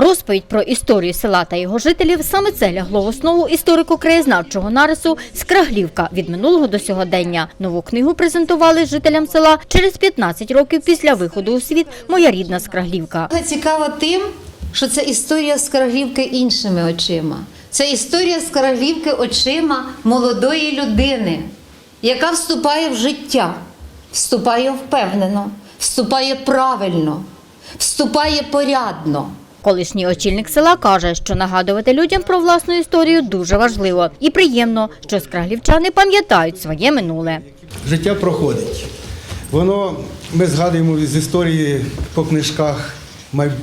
Розповідь про історію села та його жителів саме це лягло в основу історико-краєзнавчого нарису Скраглівка від минулого до сьогодення. Нову книгу презентували жителям села через 15 років після виходу у світ Моя рідна Скраглівка. Цікава тим, що це історія Скарглівки іншими очима. Це історія Скарглівки очима молодої людини, яка вступає в життя, вступає впевнено, вступає правильно, вступає порядно. Колишній очільник села каже, що нагадувати людям про власну історію дуже важливо і приємно, що скраглівчани пам'ятають своє минуле. Життя проходить. Воно ми згадуємо з історії по книжках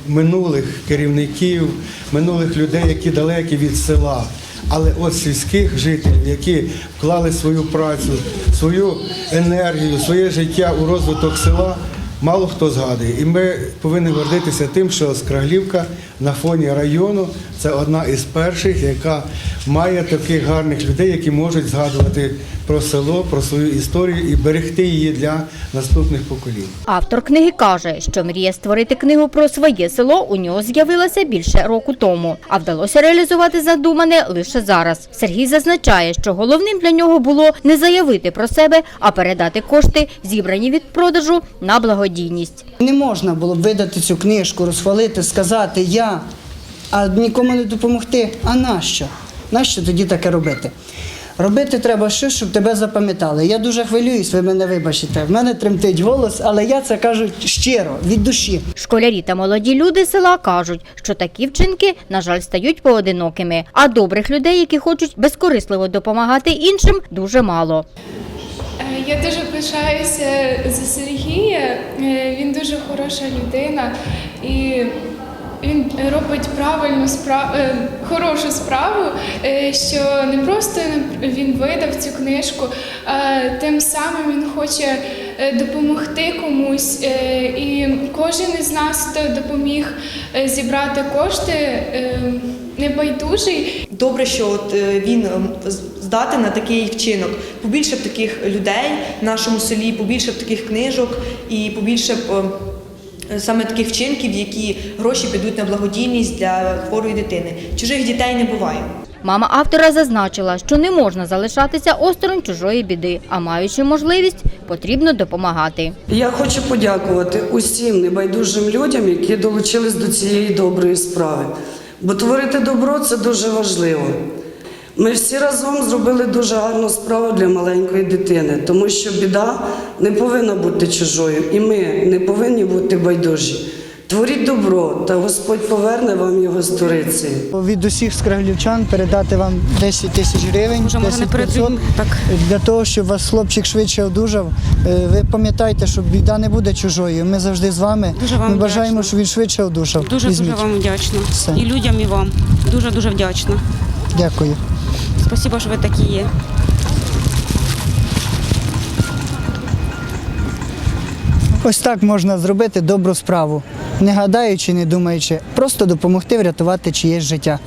минулих керівників, минулих людей, які далекі від села. Але от сільських жителів, які вклали свою працю, свою енергію, своє життя у розвиток села, мало хто згадує. І ми повинні гордитися тим, що Скраглівка на фоні району це одна із перших, яка має таких гарних людей, які можуть згадувати про село, про свою історію і берегти її для наступних поколінь. Автор книги каже, що мрія створити книгу про своє село у нього з'явилася більше року тому, а вдалося реалізувати задумане лише зараз. Сергій зазначає, що головним для нього було не заявити про себе, а передати кошти, зібрані від продажу, на благодійність. Не можна було б видати цю книжку, розхвалити, сказати я, а нікому не допомогти. А нащо? Нащо тоді таке робити? Робити треба щось, щоб тебе запам'ятали. Я дуже хвилююсь, ви мене вибачите. В мене тремтить голос, але я це кажу щиро, від душі. Школярі та молоді люди села кажуть, що такі вчинки, на жаль, стають поодинокими, а добрих людей, які хочуть безкорисливо допомагати іншим, дуже мало. Е, Я дуже пишаюся за Сергія. Е, Він дуже хороша людина і він робить правильну справу, хорошу справу, е, що не просто він видав цю книжку, а тим самим він хоче е, допомогти комусь. Е, І кожен із нас, допоміг е, зібрати кошти, е, небайдужий, Добре, що от е, він ем, здатен на такий вчинок. Побільше б таких людей в нашому селі, побільше б таких книжок і побільше б ем, саме таких вчинків, які гроші підуть на благодійність для хворої дитини. Чужих дітей не буває. Мама автора зазначила, що не можна залишатися осторонь чужої біди, а маючи можливість, потрібно допомагати. Я хочу подякувати усім небайдужим людям, які долучились до цієї доброї справи. Бо творити добро це дуже важливо. Ми всі разом зробили дуже гарну справу для маленької дитини, тому що біда не повинна бути чужою, і ми не повинні бути байдужі. Творіть добро, та Господь поверне вам його сторицею. Від усіх скраглівчан передати вам 10 тисяч гривень, 10 500, для того, щоб вас хлопчик швидше одужав. Е, Ви пам'ятайте, що біда не буде чужою. Ми завжди з вами. Дуже вам Ми бажаємо, вдячна. щоб він швидше одужав. Дуже Візьміть. дуже вам вдячна. Все. І людям, і вам. Дуже дуже вдячна. Дякую. Спасибо, что ви такі є. Ось так можна зробити добру справу, не гадаючи, не думаючи, просто допомогти врятувати чиєсь життя.